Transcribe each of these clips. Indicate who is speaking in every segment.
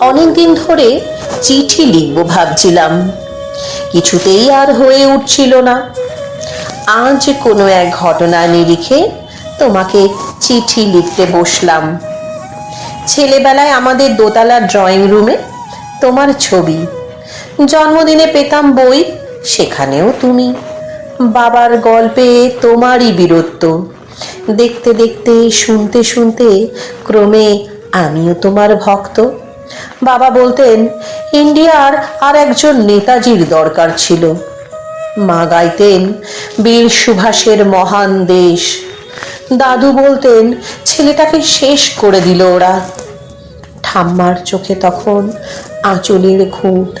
Speaker 1: অনেকদিন ধরে চিঠি লিখব ভাবছিলাম। কিছুতেই আর হয়ে উঠছিল না। আজ কোনো এক ঘটনা নিরিখে তোমাকে চিঠি লিখতে বসলাম। ছেলেবেলায় আমাদের দোতলা ড্রয়িং রুমে তোমার ছবি। জন্মদিনে পেতাম বই, সেখানেও তুমি। বাবার গল্পে তোমারই বীরত্ব। দেখতে দেখতে, শুনতে শুনতে ক্রমে আমিও তোমার ভক্ত। বাবা বলতেন, ইন্ডিয়ার আর একজন নেতাজির দরকার ছিল। মা গাইতেন, বীর সুভাষের মহান দেশ। দাদু বলতেন, ছেলেটাকে শেষ করে দিল ওরা। ঠাম্মার চোখে তখন আঁচলের খুঁট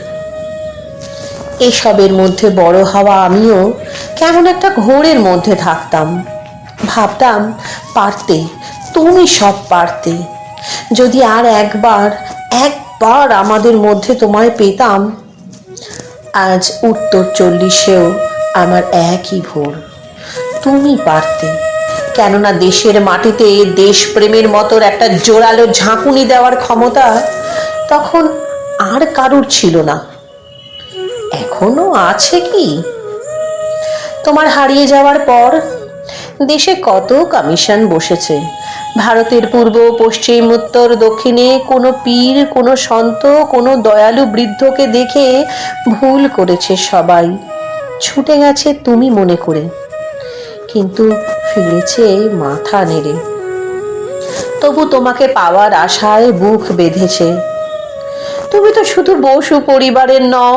Speaker 1: এসবের মধ্যে বড় হওয়া আমিও কেমন একটা ঘোরের মধ্যে থাকতাম। ভাবতাম, পারতে, তুমি সব পারতে। যদি আর একবার একবার আমাদের মধ্যে তোমায় পেতাম, আজ উত্তর চল্লিশেও আমার একই ভোর। তুমি পারতে, কেননা দেশের মাটিতে দেশপ্রেমের মতোর একটা জোরালো ঝাঁকুনি দেওয়ার ক্ষমতা তখন আর কারুর ছিল না। এখনও আছে কি? তোমার হারিয়ে যাওয়ার পর দেশে কত কমিশন বসেছে? ভারতের পূর্ব, পশ্চিম, উত্তর, দক্ষিণে কোনো পীর, কোনো সন্ত, কোনো দয়ালু বৃদ্ধকে দেখে ভুল করেছে সবাই। ছুটে গেছে তুমি মনে করে, কিন্তু ফিরেছে মাথা নেড়ে। তবু তোমাকে পাওয়ার আশায় বুক বেঁধেছে। তুমি তো শুধু বসু পরিবারের নও,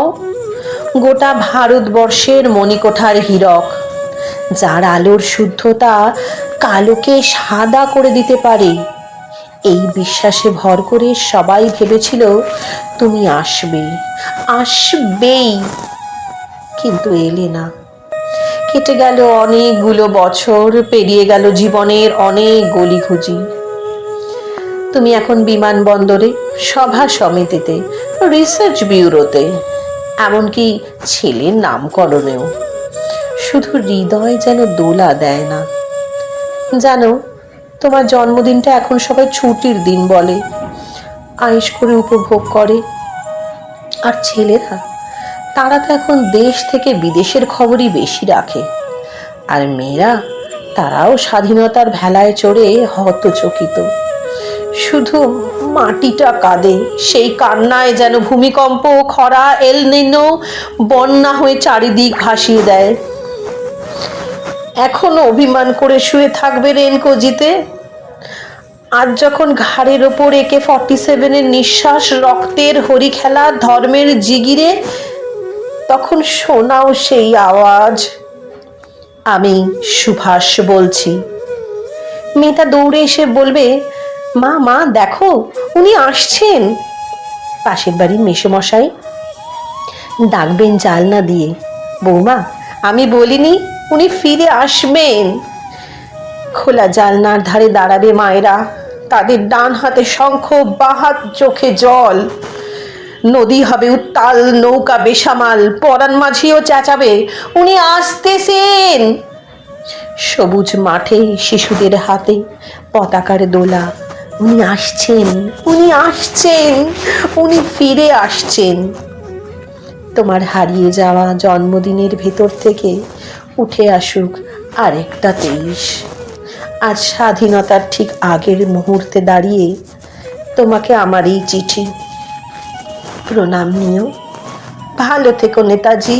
Speaker 1: গোটা ভারতবর্ষের মণিকোঠার হীরক। যার আলোর শুদ্ধতা কালোকে সাদা করে দিতে পারে। এই বিশ্বাসে ভর করে সবাই ভেবেছিল, তুমি আসবে, আসবেই। কিন্তু এলে না। কেটে গেল অনেকগুলো বছর, পেরিয়ে গেল জীবনের অনেক গলিঘুজি তুমি এখন বিমানবন্দরে, সভা সমিতিতে, রিসার্চ ব্যুরোতে, এমনকি ছেলের নামকরণেও। শুধু হৃদয় যেন দোলা দেয় না। জানো, তোমার জন্মদিনটা এখন সবাই ছুটির দিন বলে। আয়েস করে উপভোগ করে। আর ছেলেরা, তারা তো এখন দেশ থেকে বিদেশের খবরই বেশি রাখে। আর মেয়েরা, তারাও স্বাধীনতার ভেলায় চড়ে হতচকিত। শুধু মাটিটা কাঁদে, সেই কান্নায় যেন ভূমিকম্প, খরা, এল বন্যা হয়ে চারিদিক ভাসিয়ে দেয়। এখনও অভিমান করে শুয়ে থাকবে রেনকোজিতে আজ যখন ঘাড়ের ওপর একে ফর্টি সেভেনের নিঃশ্বাস, রক্তের হরি খেলা, ধর্মের জিগিরে, তখন শোনাও সেই আওয়াজ। আমি সুভাষ বলছি। মেয়েটা দৌড়ে এসে বলবে, মা মা, দেখো, উনি আসছেন। পাশের বাড়ির মেসোমশাই, ডাকবেন জালনা দিয়ে। বৌমা আমি বলিনি, উনি ফিরে আসবেন। খোলা জালনার ধারে দাঁড়াবে মায়েরা। তাদের ডান হাতে শঙ্খ, বাহাত চোখে জল। নদী হবে উত্তাল, নৌকা বেসামাল, পরাণ মাঝিও চেঁচাবে। উনি আসতেছেন। সবুজ মাঠে শিশুদের হাতে পতাকার দোলা। উনি আসছেন উনি আসছেন, উনি ফিরে আসছেন। তোমার হারিয়ে যাওয়া জন্মদিনের ভেতর থেকে উঠে আসুক আরেকটা তেইশ। আজ স্বাধীনতার ঠিক আগের মুহূর্তে দাঁড়িয়ে তোমাকে আমার এই চিঠি। প্রণাম নিও। ভালো থেকো নেতাজি।